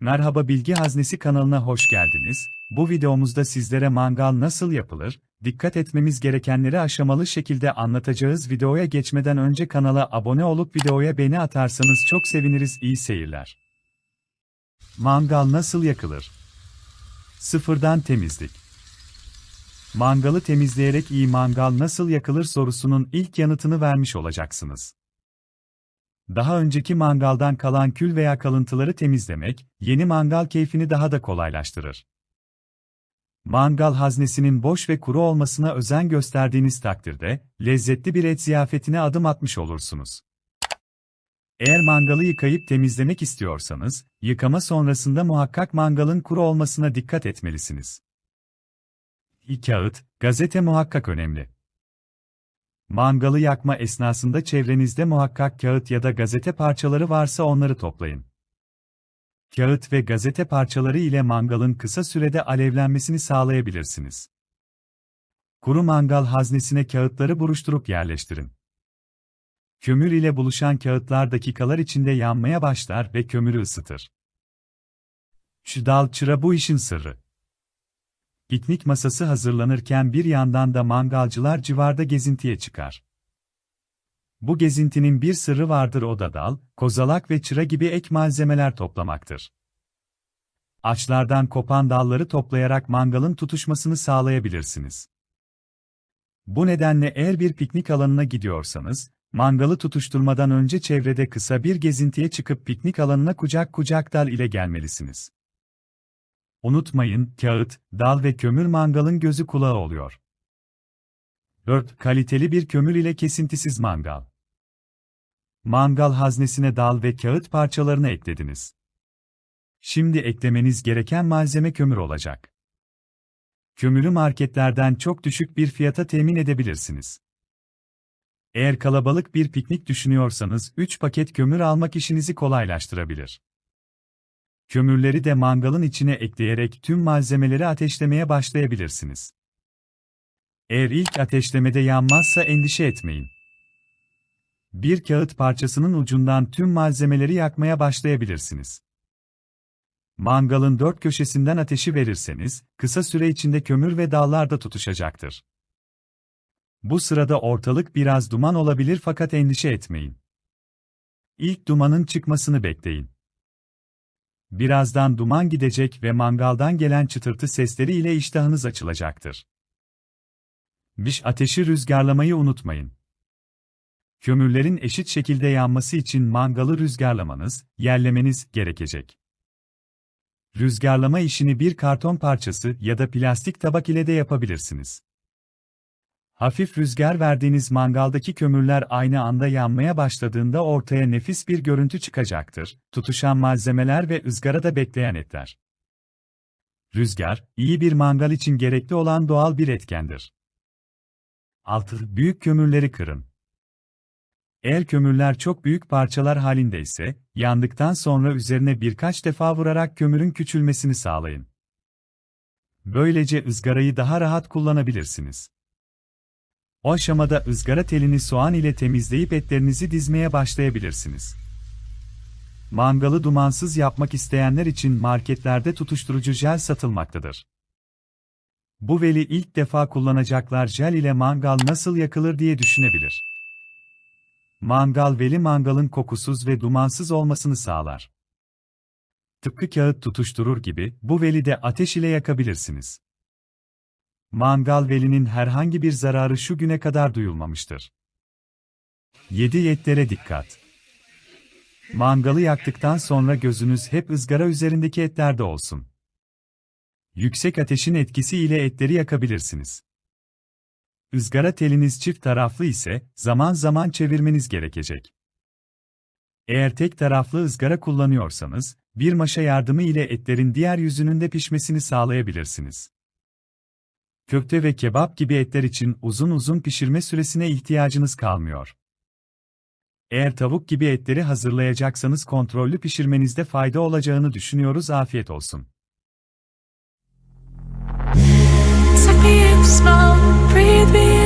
Merhaba Bilgi Haznesi kanalına hoş geldiniz. Bu videomuzda sizlere mangal nasıl yapılır, dikkat etmemiz gerekenleri aşamalı şekilde anlatacağız. Videoya geçmeden önce kanala abone olup videoya beğeni atarsanız çok seviniriz. İyi seyirler. Mangal nasıl yakılır? Sıfırdan temizlik. Mangalı temizleyerek iyi mangal nasıl yakılır sorusunun ilk yanıtını vermiş olacaksınız. Daha önceki mangaldan kalan kül veya kalıntıları temizlemek, yeni mangal keyfini daha da kolaylaştırır. Mangal haznesinin boş ve kuru olmasına özen gösterdiğiniz takdirde, lezzetli bir et ziyafetine adım atmış olursunuz. Eğer mangalı yıkayıp temizlemek istiyorsanız, yıkama sonrasında muhakkak mangalın kuru olmasına dikkat etmelisiniz. Kağıt, gazete muhakkak önemli. Mangalı yakma esnasında çevrenizde muhakkak kağıt ya da gazete parçaları varsa onları toplayın. Kağıt ve gazete parçaları ile mangalın kısa sürede alevlenmesini sağlayabilirsiniz. Kuru mangal haznesine kağıtları buruşturup yerleştirin. Kömür ile buluşan kağıtlar dakikalar içinde yanmaya başlar ve kömürü ısıtır. Şu dal çıra bu işin sırrı. Piknik masası hazırlanırken bir yandan da mangalcılar civarda gezintiye çıkar. Bu gezintinin bir sırrı vardır o da dal, kozalak ve çıra gibi ek malzemeler toplamaktır. Ağaçlardan kopan dalları toplayarak mangalın tutuşmasını sağlayabilirsiniz. Bu nedenle eğer bir piknik alanına gidiyorsanız, mangalı tutuşturmadan önce çevrede kısa bir gezintiye çıkıp piknik alanına kucak kucak dal ile gelmelisiniz. Unutmayın, kağıt, dal ve kömür mangalın gözü kulağı oluyor. 4. Kaliteli bir kömür ile kesintisiz mangal. Mangal haznesine dal ve kağıt parçalarını eklediniz. Şimdi eklemeniz gereken malzeme kömür olacak. Kömürü marketlerden çok düşük bir fiyata temin edebilirsiniz. Eğer kalabalık bir piknik düşünüyorsanız 3 paket kömür almak işinizi kolaylaştırabilir. Kömürleri de mangalın içine ekleyerek tüm malzemeleri ateşlemeye başlayabilirsiniz. Eğer ilk ateşlemede yanmazsa endişe etmeyin. Bir kağıt parçasının ucundan tüm malzemeleri yakmaya başlayabilirsiniz. Mangalın dört köşesinden ateşi verirseniz, kısa süre içinde kömür ve dallar da tutuşacaktır. Bu sırada ortalık biraz duman olabilir fakat endişe etmeyin. İlk dumanın çıkmasını bekleyin. Birazdan duman gidecek ve mangaldan gelen çıtırtı sesleri ile iştahınız açılacaktır. Biş ateşi rüzgarlamayı unutmayın. Kömürlerin eşit şekilde yanması için mangalı rüzgarlamanız, yerlemeniz gerekecek. Rüzgarlama işini bir karton parçası ya da plastik tabak ile de yapabilirsiniz. Hafif rüzgar verdiğiniz mangaldaki kömürler aynı anda yanmaya başladığında ortaya nefis bir görüntü çıkacaktır. Tutuşan malzemeler ve ızgarada bekleyen etler. Rüzgar, iyi bir mangal için gerekli olan doğal bir etkendir. 6. Büyük kömürleri kırın. Eğer kömürler çok büyük parçalar halinde ise, yandıktan sonra üzerine birkaç defa vurarak kömürün küçülmesini sağlayın. Böylece ızgarayı daha rahat kullanabilirsiniz. O aşamada ızgara telini soğan ile temizleyip etlerinizi dizmeye başlayabilirsiniz. Mangalı dumansız yapmak isteyenler için marketlerde tutuşturucu jel satılmaktadır. Bu veli ilk defa kullanacaklar jel ile mangal nasıl yakılır diye düşünebilir. Mangal veli mangalın kokusuz ve dumansız olmasını sağlar. Tıpkı kağıt tutuşturur gibi bu veli de ateş ile yakabilirsiniz. Mangal velinin herhangi bir zararı şu güne kadar duyulmamıştır. 7 yetlere dikkat. Mangalı yaktıktan sonra gözünüz hep ızgara üzerindeki etlerde olsun. Yüksek ateşin etkisi ile etleri yakabilirsiniz. Izgara teliniz çift taraflı ise zaman zaman çevirmeniz gerekecek. Eğer tek taraflı ızgara kullanıyorsanız, bir maşa yardımı ile etlerin diğer yüzünün de pişmesini sağlayabilirsiniz. Köfte ve kebap gibi etler için uzun uzun pişirme süresine ihtiyacınız kalmıyor. Eğer tavuk gibi etleri hazırlayacaksanız kontrollü pişirmenizde fayda olacağını düşünüyoruz. Afiyet olsun. Take me in slow, breathe me in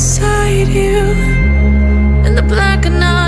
inside you, in the black night.